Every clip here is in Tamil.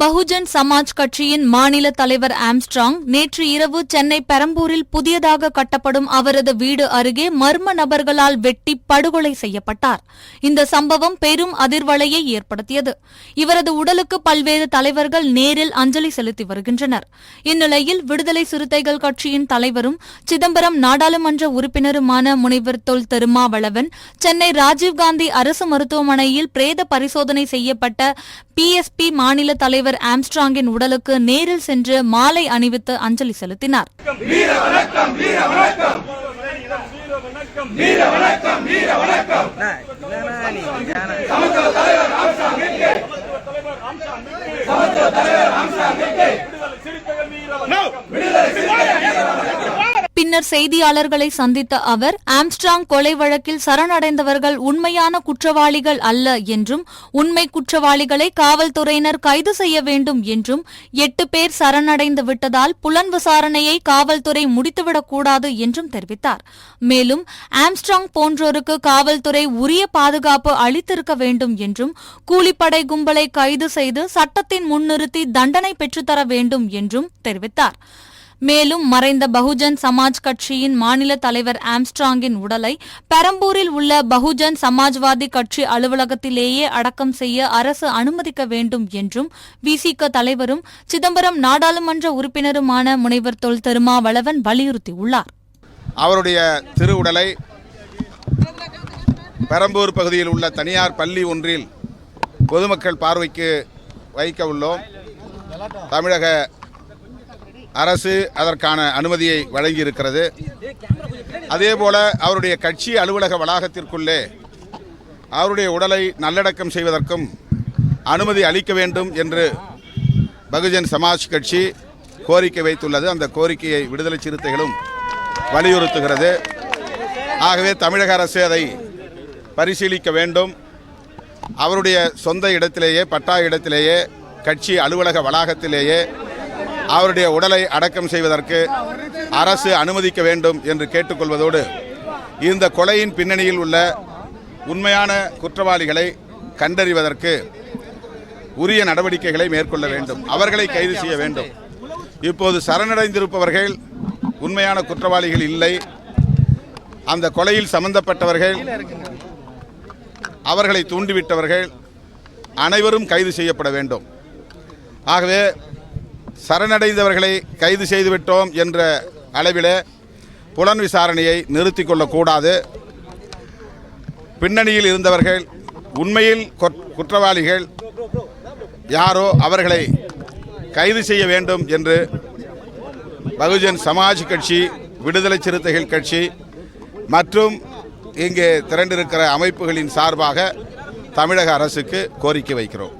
பகுஜன் சமாஜ் கட்சியின் மாநில தலைவர் ஆம்ஸ்ட்ராங் நேற்று இரவு சென்னை பெரம்பூரில் புதியதாக கட்டப்படும் அவரது வீடு அருகே மர்ம நபர்களால் வெட்டி படுகொலை செய்யப்பட்டார். இந்த சம்பவம் பெரும் அதிர்வலையை ஏற்படுத்தியது. இவரது உடலுக்கு பல்வேறு தலைவர்கள் நேரில் அஞ்சலி செலுத்தி வருகின்றனர். இந்நிலையில் விடுதலை சிறுத்தைகள் கட்சியின் தலைவரும் சிதம்பரம் நாடாளுமன்ற உறுப்பினருமான முனைவர் தொல் திருமாவளவன் சென்னை ராஜீவ்காந்தி அரசு மருத்துவமனையில் பிரேத பரிசோதனை செய்யப்பட்ட பிஎஸ்பி மாநில தலைவர் ஆம்ஸ்ட்ராங்கின் உடலுக்கு நேரில் சென்று மாலை அணிவித்து அஞ்சலி செலுத்தினார். பின்னர் செய்தியாளர்களை சந்தித்த அவர் ஆம்ஸ்ட்ராங் கொலை வழக்கில் சரணடைந்தவர்கள் உண்மையான குற்றவாளிகள் அல்ல என்றும் உண்மை குற்றவாளிகளை காவல்துறையினர் கைது செய்ய வேண்டும் என்றும் எட்டு பேர் சரணடைந்து விட்டதால் புலன் விசாரணையை காவல்துறை முடித்துவிடக்கூடாது என்றும் தெரிவித்தார். மேலும் ஆம்ஸ்ட்ராங் போன்றோருக்கு காவல்துறை உரிய பாதுகாப்பு அளித்திருக்க வேண்டும் என்றும் கூலிப்படை கும்பலை கைது செய்து சட்டத்தின் முன்னிறுத்தி தண்டனை பெற்றுத்தர வேண்டும் என்றும் தெரிவித்தார். மேலும் மறைந்த பகுஜன் சமாஜ் கட்சியின் மாநில தலைவர் ஆம்ஸ்ட்ராங்கின் உடலை பெரம்பூரில் உள்ள பகுஜன் சமாஜ்வாதி கட்சி அலுவலகத்திலேயே அடக்கம் செய்ய அரசு அனுமதிக்க வேண்டும் என்றும் விசிக தலைவரும் சிதம்பரம் நாடாளுமன்ற உறுப்பினருமான முனைவர் தொல் திருமாவளவன் வலியுறுத்தியுள்ளார். அவருடைய திருவுடலை பெரம்பூர் பகுதியில் உள்ள தனியார் பள்ளி ஒன்றில் பொதுமக்கள் பார்வைக்கு வைக்க உள்ளோம். தமிழக அரசு அதற்கான அனுமதியை வழங்கியிருக்கிறது. அதேபோல அவருடைய கட்சி அலுவலக வளாகத்திற்குள்ளே அவருடைய உடலை நல்லடக்கம் செய்வதற்கும் அனுமதி அளிக்க வேண்டும் என்று பகுஜன் சமாஜ் கட்சி கோரிக்கை வைத்துள்ளது. அந்த கோரிக்கையை விடுதலை சிறுத்தைகளும் வலியுறுத்துகிறது. ஆகவே தமிழக அரசு அதை பரிசீலிக்க வேண்டும். அவருடைய சொந்த இடத்திலேயே பட்டா இடத்திலேயே கட்சி அலுவலக வளாகத்திலேயே அவருடைய உடலை அடக்கம் செய்வதற்கு அரசு அனுமதிக்க வேண்டும் என்று கேட்டுக்கொள்வதோடு இந்த கொலையின் பின்னணியில் உள்ள உண்மையான குற்றவாளிகளை கண்டறிவதற்கு உரிய நடவடிக்கைகளை மேற்கொள்ள வேண்டும். அவர்களை கைது செய்ய வேண்டும். இப்போது சரணடைந்திருப்பவர்கள் உண்மையான குற்றவாளிகள் இல்லை. அந்த கொலையில் சம்பந்தப்பட்டவர்கள் அவர்களை தூண்டிவிட்டவர்கள் அனைவரும் கைது செய்யப்பட வேண்டும். ஆகவே சரணடைந்தவர்களை கைது செய்துவிட்டோம் என்ற அளவில் புலன் விசாரணையை நிறுத்திக் கொள்ளக்கூடாது பின்னணியில் இருந்தவர்கள் உண்மையில் குற்றவாளிகள் யாரோ அவர்களை கைது செய்ய வேண்டும் என்று பகுஜன் சமாஜ் கட்சி விடுதலை சிறுத்தைகள் கட்சி மற்றும் இங்கே திரண்டிருக்கிற அமைப்புகளின் சார்பாக தமிழக அரசுக்கு கோரிக்கை வைக்கிறோம்.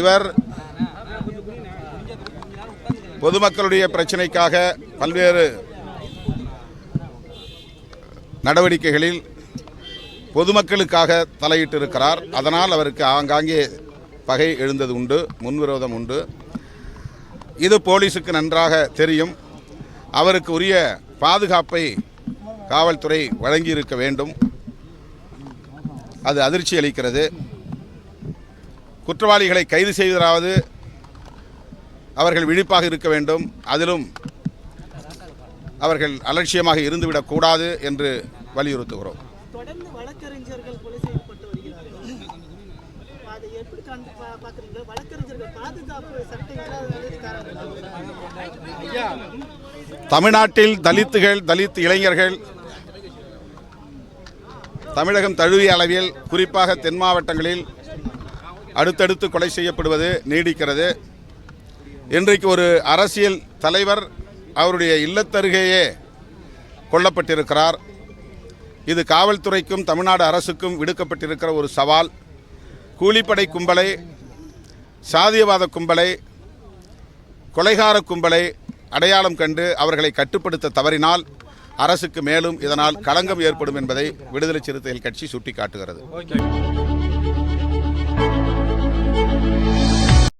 இவர் பொதுமக்களுடைய பிரச்சனைக்காக பல்வேறு நடவடிக்கைகளில் பொதுமக்களுக்காக தலையிட்டிருக்கிறார். அதனால் அவருக்கு ஆங்காங்கே பகை எழுந்தது உண்டு முன்விரோதம் உண்டு. இது போலீஸுக்கு நன்றாக தெரியும். அவருக்கு உரிய பாதுகாப்பை காவல்துறை வழங்கியிருக்க வேண்டும். அது அதிர்ச்சி அளிக்கிறது குற்றவாளிகளை கைது செய்வதாவது அவர்கள் விழிப்பாக இருக்க வேண்டும். அதிலும் அவர்கள் அலட்சியமாக இருந்துவிடக்கூடாது என்று வலியுறுத்துகிறோம். தமிழ்நாட்டில் தலித்துகள் தலித் இளைஞர்கள் தமிழகம் தழுவிய அளவில் குறிப்பாக தென் மாவட்டங்களில் அடுத்தடுத்து கொலை செய்யப்படுவது நீடிக்கிறது. இன்றைக்கு ஒரு அரசியல் தலைவர் அவருடைய இல்லத்தருகேயே கொல்லப்பட்டிருக்கிறார். இது காவல்துறைக்கும் தமிழ்நாடு அரசுக்கும் விடுக்கப்பட்டிருக்கிற ஒரு சவால். கூலிப்படை கும்பலை சாதியவாத கும்பலை கொலைகார கும்பலை அடையாளம் கண்டு அவர்களை கட்டுப்படுத்த தவறினால் அரசுக்கு மேலும் இதனால் களங்கம் ஏற்படும் என்பதை விடுதலை சிறுத்தைகள் கட்சி சுட்டிக்காட்டுகிறது. Thank.